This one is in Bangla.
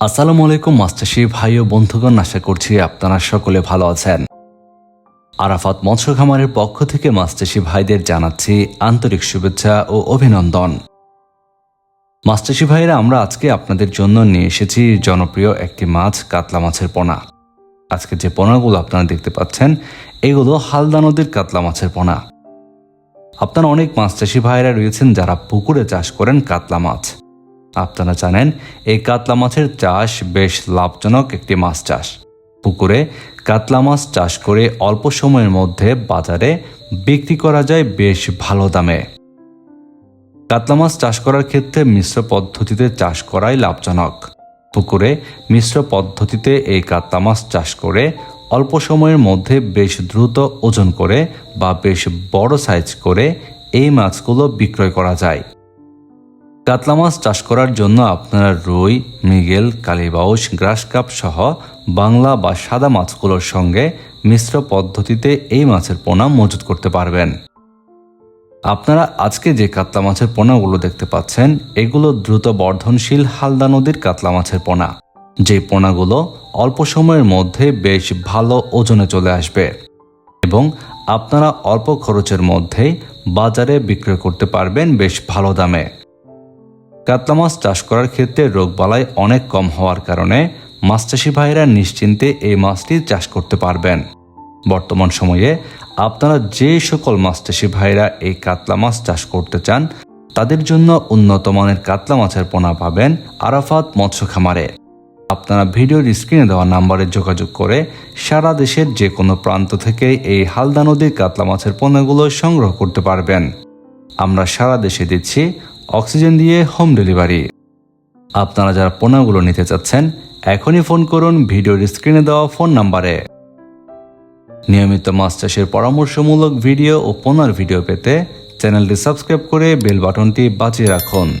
আসসালামু আলাইকুম মাস্টারশি ভাই ও বন্ধুগণ, আশা করছি আপনারা সকলে ভালো আছেন। আরাফাত মৎস্য খামারের পক্ষ থেকে মাস্টারশি ভাইদের জানাচ্ছি আন্তরিক শুভেচ্ছা ও অভিনন্দন। মাস্টারশি ভাইরা, আমরা আজকে আপনাদের জন্য নিয়ে এসেছি জনপ্রিয় একটি মাছ, কাতলা মাছের পোনা। আজকে যে পোনাগুলো আপনারা দেখতে পাচ্ছেন, এগুলো হালদা নদীর কাতলা মাছের পোনা। আপনারা অনেক মাছ চাষি ভাইরা রয়েছেন যারা পুকুরে চাষ করেন কাতলা মাছ। আপনারা জানেন, এই কাতলা মাছের চাষ বেশ লাভজনক একটি মাছ চাষ। পুকুরে কাতলা মাছ চাষ করে অল্প সময়ের মধ্যে বাজারে বিক্রি করা যায় বেশ ভালো দামে। কাতলা মাছ চাষ করার ক্ষেত্রে মিশ্র পদ্ধতিতে চাষ করাই লাভজনক। পুকুরে মিশ্র পদ্ধতিতে এই কাতলা মাছ চাষ করে অল্প সময়ের মধ্যে বেশ দ্রুত ওজন করে বা বেশ বড় সাইজ করে এই মাছগুলো বিক্রয় করা যায়। কাতলা মাছ চাষ করার জন্য আপনারা রুই, মৃগেল, কালীবাউস গ্রাসকাপ সহ বাংলা বা সাদা মাছগুলোর সঙ্গে মিশ্র পদ্ধতিতে এই মাছের পোনা মজুত করতে পারবেন। আপনারা আজকে যে কাতলা মাছের পোনাগুলো দেখতে পাচ্ছেন, এগুলো দ্রুত বর্ধনশীল হালদা নদীর কাতলা মাছের পোনা। যে পোনাগুলো অল্প সময়ের মধ্যে বেশ ভালো ওজনে চলে আসবে এবং আপনারা অল্প খরচের মধ্যেই বাজারে বিক্রয় করতে পারবেন বেশ ভালো দামে। কাতলা মাছ চাষ করার ক্ষেত্রে রোগবালাই অনেক কম হওয়ার কারণে মাছ চাষি ভাইরা নিশ্চিন্তে এই মাছটি চাষ করতে পারবেন। বর্তমান সময়ে আপনারা যে সকল মাছ চাষি ভাইরা এই কাতলা মাছ চাষ করতে চান, তাদের জন্য উন্নত মানের কাতলা মাছের পোনা পাবেন আরাফাত মৎস্য খামারে। আপনারা ভিডিওর স্ক্রিনে দেওয়া নাম্বারে যোগাযোগ করে সারা দেশের যে কোনো প্রান্ত থেকে এই হালদা নদীর কাতলা মাছের পোনাগুলো সংগ্রহ করতে পারবেন। আমরা সারা দেশে দিচ্ছি অক্সিজেন দিয়ে হোম ডেলিভারি। আপনারা যারা পণ্যগুলো নিতে চাচ্ছেন, এখনই ফোন করুন ভিডিওর স্ক্রিনে দেওয়া ফোন নাম্বারে। নিয়মিত মাছ চাষের পরামর্শমূলক ভিডিও ও পোনার ভিডিও পেতে চ্যানেলটি সাবস্ক্রাইব করে বেল বাটনটি বাজিয়ে রাখুন।